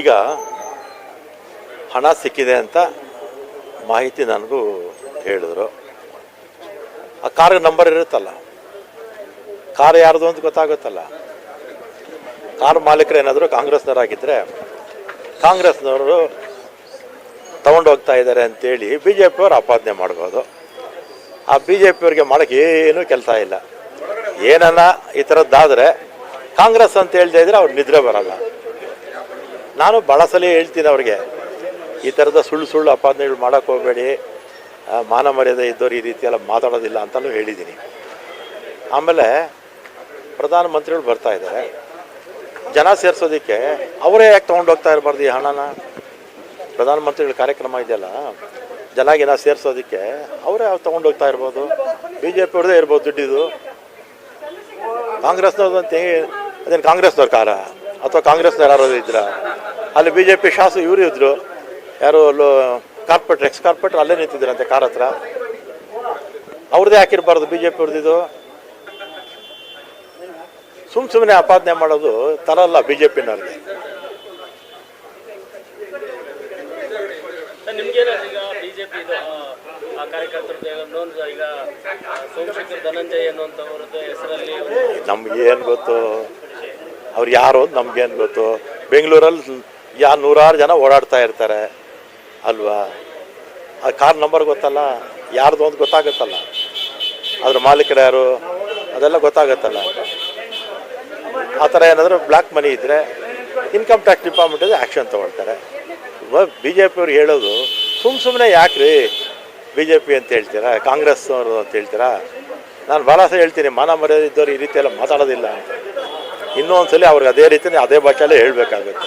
ಈಗ ಹಣ ಸಿಕ್ಕಿದೆ ಅಂತ ಮಾಹಿತಿ ನನಗೂ ಹೇಳಿದ್ರು. ಆ ಕಾರ್ ನಂಬರ್ ಇರುತ್ತಲ್ಲ ಕಾರ್ ಯಾರ್ದು ಅಂತ ಗೊತ್ತಾಗುತ್ತಲ್ಲ. ಕಾರ್ ಮಾಲೀಕರು ಏನಾದರೂ ಕಾಂಗ್ರೆಸ್ನವರಾಗಿದ್ದರೆ ಕಾಂಗ್ರೆಸ್ನವರು ಹೋಗ್ತಾ ಇದ್ದಾರೆ ಅಂತೇಳಿ ಬಿ ಜೆ ಪಿಯವ್ರು ಆಪಾದನೆ ಮಾಡ್ಬೋದು. ಆ ಬಿ ಜೆ ಪಿಯವ್ರಿಗೆ ಮಾಡೋಕ್ಕೆ ಏನೂ ಕೆಲಸ ಇಲ್ಲ. ಏನನ್ನ ಈ ಥರದ್ದಾದರೆ ಕಾಂಗ್ರೆಸ್ ಅಂತ ಹೇಳ್ದೆ ಇದ್ರೆ ಅವ್ರು ನಿದ್ರೆ ಬರಲ್ಲ. ನಾನು ಭಾಳ ಸಲ ಹೇಳ್ತೀನಿ ಅವ್ರಿಗೆ, ಈ ಥರದ ಸುಳ್ಳು ಸುಳ್ಳು ಅಪಾದನೆಗಳು ಮಾಡೋಕ್ಕೆ ಹೋಗಬೇಡಿ ಮಾನ ಮರ್ಯಾದೆ ಇದ್ದವ್ರು ಈ ರೀತಿಯೆಲ್ಲ ಮಾತಾಡೋದಿಲ್ಲ ಅಂತಲೂ ಹೇಳಿದ್ದೀನಿ. ಆಮೇಲೆ ಪ್ರಧಾನಮಂತ್ರಿಗಳು ಬರ್ತಾ ಇದ್ದಾರೆ. ಜನ ಸೇರಿಸೋದಕ್ಕೆ ಅವರೇ ಯಾಕೆ ತೊಗೊಂಡೋಗ್ತಾ ಇರಬಾರ್ದು ಈ ಹಣನ? ಪ್ರಧಾನಮಂತ್ರಿಗಳ ಕಾರ್ಯಕ್ರಮ ಇದೆಯಲ್ಲ ಜನಾಗಿನ ಸೇರಿಸೋದಕ್ಕೆ ಅವರೇ ತೊಗೊಂಡೋಗ್ತಾ ಇರ್ಬೋದು ಬಿ ಜೆ ಪಿಯವ್ರದ್ದೇ ಇರ್ಬೋದು ದುಡ್ಡಿದು. ಅಂತ ಅದೇನು ಕಾಂಗ್ರೆಸ್ನವ್ರ ಕಾರ ಅಥವಾ ಕಾಂಗ್ರೆಸ್ನವ್ರು ಯಾರು ಇದ್ರ? ಅಲ್ಲಿ ಬಿ ಜೆ ಪಿ ಶಾಸಕ ಇವರು ಇದ್ರು. ಯಾರು ಅಲ್ಲೂ ಕಾರ್ಪೊರೇಟರ್ ಎಕ್ಸ್ ಕಾರ್ಪೊರೇಟರ್ ಅಲ್ಲೇ ನಿಂತಿದ್ರಂತೆ ಕಾರ್ ಹತ್ರ. ಅವ್ರದ್ದೇ ಹಾಕಿರ್ಬಾರ್ದು ಬಿ ಜೆ ಪಿ ಅವ್ರದ್ದು ಸುಮ್ ಸುಮ್ಮನೆ ಆಪಾದನೆ ಮಾಡೋದು ತರಲ್ಲ ಬಿ ಜೆ ಪಿನವ್ರಿಗೆ ನಮ್ಗೇನು ಗೊತ್ತು? ಅವ್ರು ಯಾರು ಅಂತ ನಮ್ಗೇನು ಗೊತ್ತು? ಬೆಂಗಳೂರಲ್ಲಿ ಯಾ ನೂರಾರು ಜನ ಓಡಾಡ್ತಾ ಇರ್ತಾರೆ, ಅಲ್ವಾ? ಆ ಕಾರ್ ನಂಬರ್ ಗೊತ್ತಲ್ಲ? ಯಾರ್ದು ಅಂತ ಗೊತ್ತಾಗುತ್ತಲ್ಲ? ಅದ್ರ ಮಾಲೀಕರು ಯಾರು ಅದೆಲ್ಲ ಗೊತ್ತಾಗುತ್ತಲ್ಲ? ಆ ಥರ ಏನಾದರೂ ಬ್ಲ್ಯಾಕ್ ಮನಿ ಇದ್ದರೆ ಇನ್ಕಮ್ ಟ್ಯಾಕ್ಸ್ ಡಿಪಾರ್ಟ್ಮೆಂಟಿಂದ ಆ್ಯಕ್ಷನ್ ತೊಗೊಳ್ತಾರೆ. ಬಿ ಜೆ ಪಿಯವ್ರು ಹೇಳೋದು ಸುಮ್ಮ ಸುಮ್ಮನೆ ಯಾಕೆ ರೀ ಬಿ ಜೆ ಪಿ ಅಂತ ಹೇಳ್ತೀರಾ ಕಾಂಗ್ರೆಸ್ ಅವರು ಅಂತ ಹೇಳ್ತೀರಾ? ನಾನು ಭಾಳ ಸಲ ಹೇಳ್ತೀನಿ, ಮಾನ ಮರ್ಯಾದೆ ಇದ್ದವ್ರು ಈ ರೀತಿಯೆಲ್ಲ ಮಾತಾಡೋದಿಲ್ಲ ಅಂತ. ಒಂದ್ಸಲಿ ಅವ್ರಿಗೆ ಅದೇ ರೀತಿಯೇ ಅದೇ ಭಾಷೆಯಲ್ಲೇ ಹೇಳಬೇಕಾಗುತ್ತೆ.